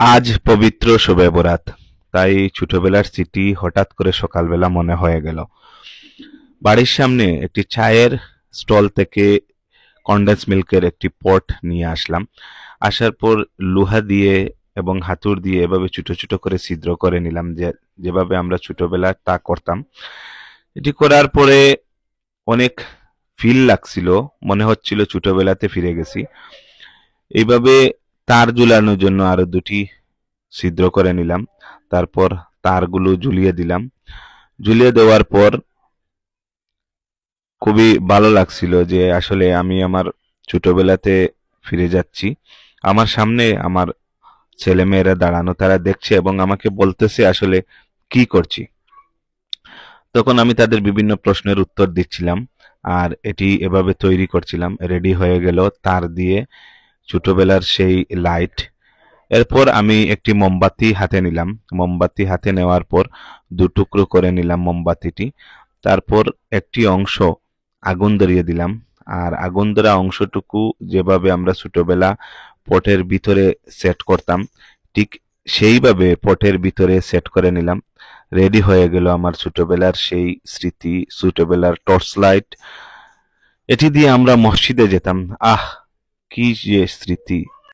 আজ পবিত্র শবে বরাত তাই ছোটবেলার স্মৃতি হঠাৎ করে সকালবেলা মনে হয়ে গেল। বাড়ির সামনে একটি চায়ের স্টল থেকে কন্ডেন্স মিল্কের একটি পট নিয়ে আসলাম। আসার পর লোহা দিয়ে এবং হাতুর দিয়ে এভাবে ছোট ছোট করে ছিদ্র করে নিলাম যে, যেভাবে আমরা ছোটবেলা তা করতাম। এটি করার পরে অনেক ফিল লাগছিল, মনে হচ্ছিল ছোটবেলাতে ফিরে গেছি। এইভাবে তার ঝুলানোর জন্য আরও দুটি ছিদ্র করে নিলাম। তারপর তারগুলো ঝুলিয়ে দিলাম। ঝুলিয়ে দেওয়ার পর খুবই ভালো লাগছিল যে আসলে আমি আমার ছোটবেলাতে ফিরে যাচ্ছি। আমার সামনে আমার ছেলেমেয়েরা দাঁড়ানো, তারা দেখছে এবং আমাকে বলতেছে আসলে কি করছি। তখন আমি তাদের বিভিন্ন প্রশ্নের উত্তর দিচ্ছিলাম, আর এটি এভাবে তৈরি করছিলাম। রেডি হয়ে গেল তার দিয়ে ছোটবেলার সেই লাইট এরপর আমি একটি মোমবাতি হাতে নিলাম। মোমবাতি হাতে নেওয়ার পর দু টুকরো করে নিলাম মোমবাতিটি। তারপর একটি অংশ আগুন ধরিয়ে দিলাম। আর আগুন ধরা অংশটুকু যেভাবে আমরা ছোটবেলা পটের ভিতরে সেট করতাম, ঠিক সেইভাবে পটের ভিতরে সেট করে নিলাম। রেডি হয়ে গেল আমার ছোটবেলার সেই স্মৃতি, ছোটবেলার টর্চ লাইট এটি দিয়ে আমরা মসজিদে যেতাম। আহ! কি যে স্মৃতি